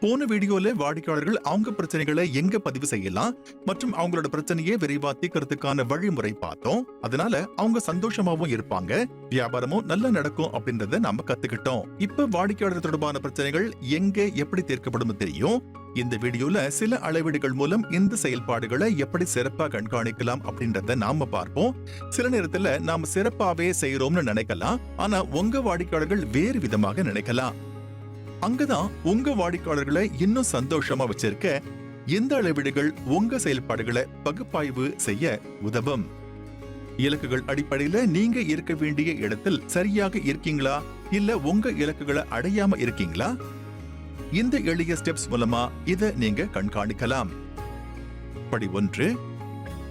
போன வீடியோல வாடிக்கையாளர்கள் அவங்க பிரச்சனைகளை எங்க பதிவு செய்யலாம் மற்றும் அவங்களோட பிரச்சனையை விரைவா தீக்கிறதுக்கான வழிமுறை பார்த்தோம். அதனால அவங்க சந்தோஷமாவும் இருப்பாங்க. வியாபாரமும் நல்லா நடக்கும் அப்படின்றத நாம கத்துக்கிட்டோம். இப்ப வாடிக்கையாளர் தொடர்பான பிரச்சனைகள் எங்க எப்படி தீர்க்கப்படும் தெரியும். இந்த வீடியோல சில அளவீடுகள் மூலம் இந்த செயல்பாடுகளை எப்படி சிறப்பா கண்காணிக்கலாம் அப்படின்றத நாம பார்ப்போம். சில நேரத்துல நாம சிறப்பாவே செய்யறோம்னு நினைக்கலாம். ஆனா உங்க வாடிக்கையாளர்கள் வேறு விதமாக நினைக்கலாம். அங்கதான் உங்க வாடிக்கையாளர்களை இன்னும் சந்தோஷமா வச்சிருக்க இந்த அளவீடுகள் உங்க செயல்பாடுகளை பகுப்பாய்வு செய்ய உதவும்? இலக்குகள் அடிப்படையில நீங்க இருக்க வேண்டிய இடத்தில் சரியாக இருக்கீங்களா? இல்ல உங்க இலக்குகளை அடையாம இருக்கீங்களா? இந்த எளிய ஸ்டெப்ஸ் மூலமா இத நீங்க கண்காணிக்கலாம். படி ஒன்று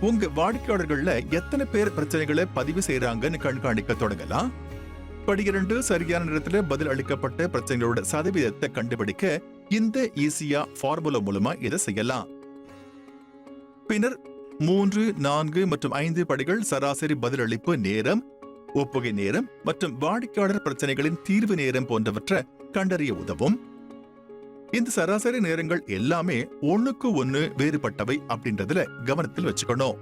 உங்க வாடிக்கையாளர்கள்ல எத்தனை பேர் பிரச்சனைகளை பதிவு செய்யறாங்கன்னு கண்காணிக்க தொடங்கலாம். படி இரண்டு சரியான நேரத்துல பதில் அளிக்கப்பட்ட பிரச்சனைகளோட சதவீதத்தை கண்டுபிடிக்க இந்த ஈஸியா ஃபார்முலா மூலமா இதை செய்யலாம். பின்னர் மூன்று நான்கு மற்றும் ஐந்து படிகள் சராசரி பதிலளிப்பு நேரம் ஒப்புகை நேரம் மற்றும் வாடிக்கையாளர் பிரச்சனைகளின் தீர்வு நேரம் போன்றவற்றை கண்டறிய உதவும். இந்த சராசரி நேரங்கள் எல்லாமே ஒண்ணுக்கு ஒண்ணு வேறுபட்டவை அப்படின்றதுல கவனத்தில் வச்சுக்கணும்.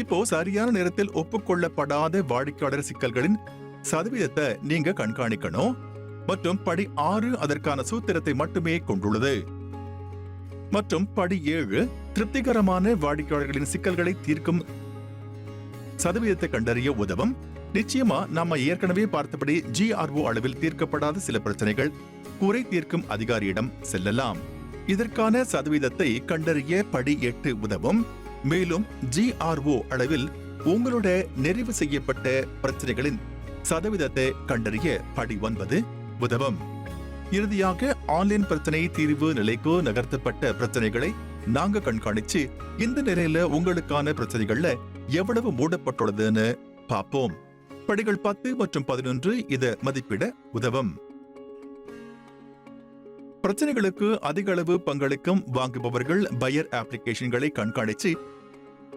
இப்போ சரியான நேரத்தில் ஒப்புக்கொள்ளப்படாத வாடிக்கையாளர் சிக்கல்களின் சதவீதத்தை நீங்க கண்காணிக்கணும். மற்றும் படி ஆறு அதற்கான சூத்திரத்தை மட்டுமே கொண்டுள்ளது. மற்றும் படி ஏழு திருப்திகரமான வாடிக்கையாளர்களின் சிக்கல்களை தீர்க்கும் சதவீதத்தை கண்டறிய உதவும். நிச்சயமா நாம ஏற்கனவே பார்த்தபடி ஜிஆர்ஓ அளவில் தீர்க்கப்படாத சில பிரச்சனைகள் குறை தீர்க்கும் அதிகாரியிடம் செல்லலாம். இதற்கான சதவீதத்தை கண்டறிய படி எட்டு உதவும். மேலும் ஜிஆர்ஓ அளவில் உங்களோட நிறைவு செய்யப்பட்ட பிரச்சனைகளின் சதவீதத்தை கண்டறிய படி ஒன்பது உதவும். இறுதியாக ஆன்லைன் பிரச்சனை தீர்வு நிலைக்கு நகர்த்தப்பட்ட பிரச்சனைகளை நாங்க கண்காணிச்சு இந்த நிலையில உங்களுக்கான பிரச்சனைகள்ல எவ்வளவு மூடப்பட்டுள்ளதுன்னு பார்ப்போம். படிகள் பத்து மற்றும் பதினொன்று இதை மதிப்பிட உதவும். பிரச்சனைகளுக்கு அதிக அளவு பங்களிக்கும் வாங்குபவர்கள் பயர் அப்ளிகேஷன்களை கண்காணிச்சு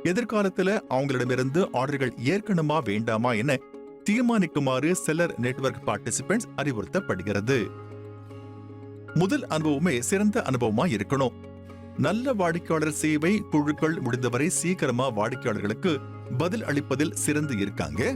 எதிர்காலத்துல அவங்களிடமிருந்து ஆர்டர்கள் ஏற்கனமா வேண்டாமா என தீர்மானிக்குமாறு செல்லர் நெட்வொர்க் பார்ட்டிசிபென்ட்ஸ் அறிவுறுத்தப்படுகிறது. முதல் அனுபவமே சிறந்த அனுபவமா இருக்கணும். நல்ல வாடிக்கையாளர் சேவை குழுக்கள் முடிந்தவரை சீக்கிரமா வாடிக்கையாளர்களுக்கு பதில் அளிப்பதில் சிறந்து இருக்காங்க.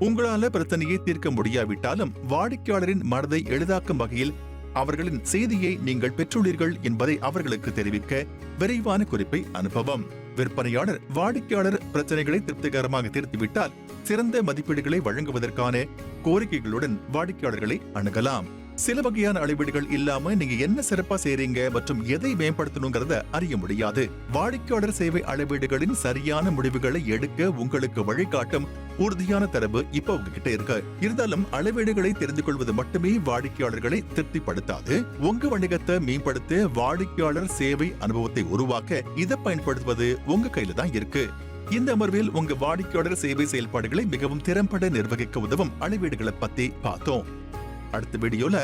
உங்களால பிரச்சனையை தீர்க்க முடியாவிட்டாலும் வாடிக்கையாளரின் மனதை எளிதாக்கும் வகையில் அவர்களின் செய்தியை நீங்கள் பெற்றுள்ளீர்கள் என்பதை அவர்களுக்கு தெரிவிக்க விரைவான குறிப்பை அனுப்பவும். விற்பனையாளர் வாடிக்கையாளர் பிரச்சனைகளை திருப்திகரமாக தீர்த்துவிட்டால் சிறந்த மதிப்பீடுகளை வழங்குவதற்கான கோரிக்கைகளுடன் வாடிக்கையாளர்களை அணுகலாம். சில வகையான அளவீடுகள் இல்லாம நீங்க என்ன சிறப்பா செய்றீங்க மற்றும் எதை மேம்படுத்தணுங்கிறத அறிய முடியாது. வாடிக்கையாளர் சேவை அளவீடுகளின் சரியான முடிவுகளை எடுக்க உங்களுக்கு வழிகாட்டும் உறுதியான தரவு இப்ப உங்ககிட்ட இருக்கு. இருந்தாலும் அளவீடுகளை தெரிந்து கொள்வது மட்டுமே வாடிக்கையாளர்களை திருப்திப்படுத்தாது. உங்க வணிகத்தை மேம்படுத்த வாடிக்கையாளர் சேவை அனுபவத்தை உருவாக்க இதை பயன்படுத்துவது உங்க கையில தான் இருக்கு. இந்த அமர்வில் உங்க வாடிக்கையாளர் சேவை செயல்பாடுகளை மிகவும் திறம்பட நிர்வகிக்க உதவும் அளவீடுகளை பத்தி பார்த்தோம். அடுத்த வீடியோல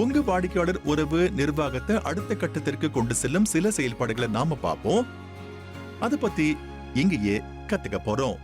உங்க வாடிக்கையாளர் உறவு நிர்வாகத்தை அடுத்த கட்டத்திற்கு கொண்டு செல்லும் சில செயல்பாடுகளை நாம பார்ப்போம். அதை பத்தி இங்கேயே கத்துக்க போறோம்.